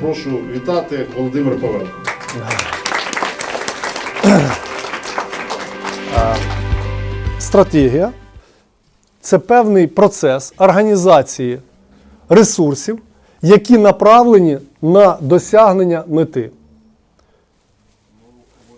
прошу вітати Володимир Павленко. Стратегія це певний процес організації ресурсів, які направлені на досягнення мети.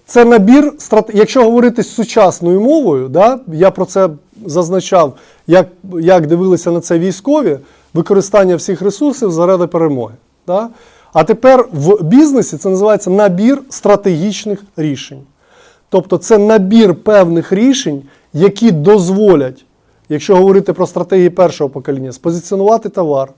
Це набір. Якщо говорити сучасною мовою, да, я про це зазначав, як, як дивилися на це військові, використання всіх ресурсів заради перемоги. Да? А тепер в бізнесі це називається набір стратегічних рішень. Тобто це набір певних рішень, які дозволять, якщо говорити про стратегії першого покоління, спозиціонувати товар,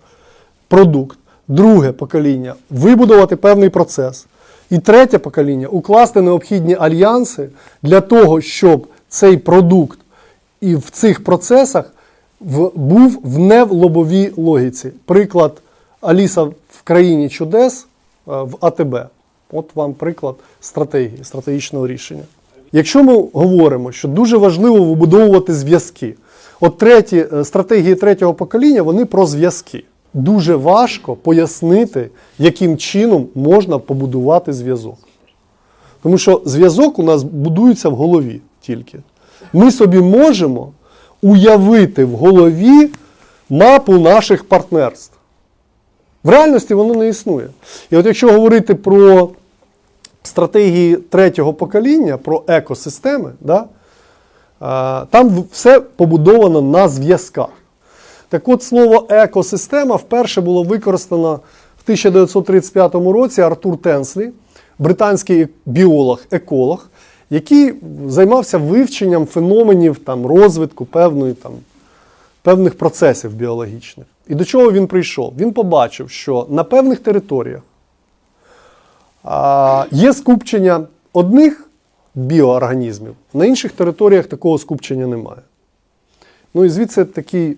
продукт, друге покоління вибудувати певний процес. І третє покоління укласти необхідні альянси для того, щоб цей продукт і в цих процесах в, був в не в лобовій логіці. Приклад Аліса в країні чудес е, в АТБ. От вам приклад стратегії, стратегічного рішення. Якщо ми говоримо, що дуже важливо вибудовувати зв'язки, от треті, е, стратегії третього покоління вони про зв'язки. Дуже важко пояснити, яким чином можна побудувати зв'язок. Тому що зв'язок у нас будується в голові тільки. Ми собі можемо уявити в голові мапу наших партнерств. В реальності воно не існує. І от якщо говорити про стратегії третього покоління, про екосистеми, да, там все побудовано на зв'язках. Так от слово екосистема вперше було використано в 1935 році Артур Тенслі, британський біолог, еколог, який займався вивченням феноменів там, розвитку певної, там, певних процесів біологічних. І до чого він прийшов? Він побачив, що на певних територіях є скупчення одних біоорганізмів, на інших територіях такого скупчення немає. Ну і звідси такий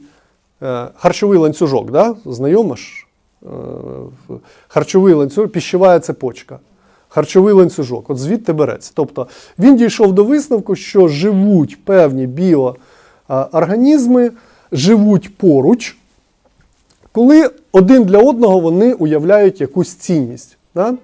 е, харчовий ланцюжок, да? знайомо ж? Е, харчовий ланцюжок, піщова цепочка. Харчовий ланцюжок, от звідти береться. Тобто він дійшов до висновку, що живуть певні біоорганізми, живуть поруч, коли один для одного вони уявляють якусь цінність. Да?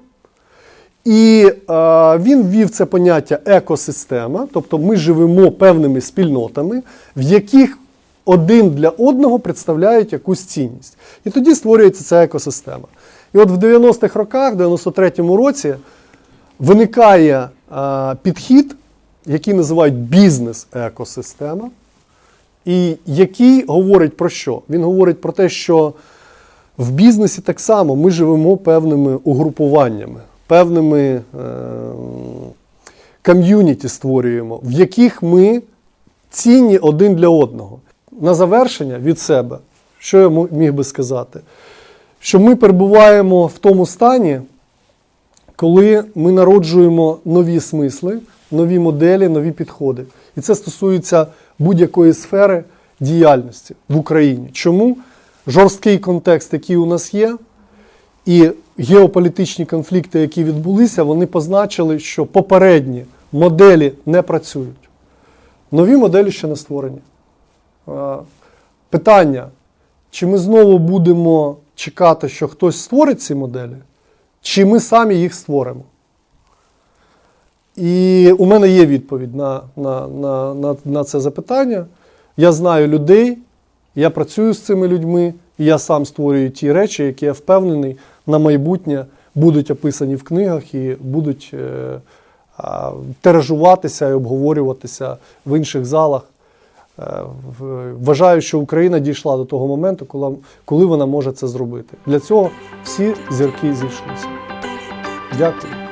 І е, він ввів це поняття екосистема, тобто ми живемо певними спільнотами, в яких один для одного представляють якусь цінність. І тоді створюється ця екосистема. І от в 90-х роках, в 93-му році, виникає е, підхід, який називають бізнес-екосистема, і який говорить про що? Він говорить про те, що в бізнесі так само ми живемо певними угрупуваннями, певними е, ком'юніті створюємо, в яких ми цінні один для одного. На завершення від себе, що я міг би сказати? Що ми перебуваємо в тому стані, коли ми народжуємо нові смисли, нові моделі, нові підходи. І це стосується будь-якої сфери діяльності в Україні. Чому жорсткий контекст, який у нас є, і геополітичні конфлікти, які відбулися, вони позначили, що попередні моделі не працюють. Нові моделі ще не створені. Питання: чи ми знову будемо чекати, що хтось створить ці моделі, чи ми самі їх створимо? І у мене є відповідь на, на, на, на, на це запитання. Я знаю людей, я працюю з цими людьми, і я сам створюю ті речі, які я впевнений на майбутнє будуть описані в книгах і будуть е, а, тиражуватися і обговорюватися в інших залах. Е, Вважаю, що Україна дійшла до того моменту, коли, коли вона може це зробити. Для цього всі зірки зійшлися. Дякую.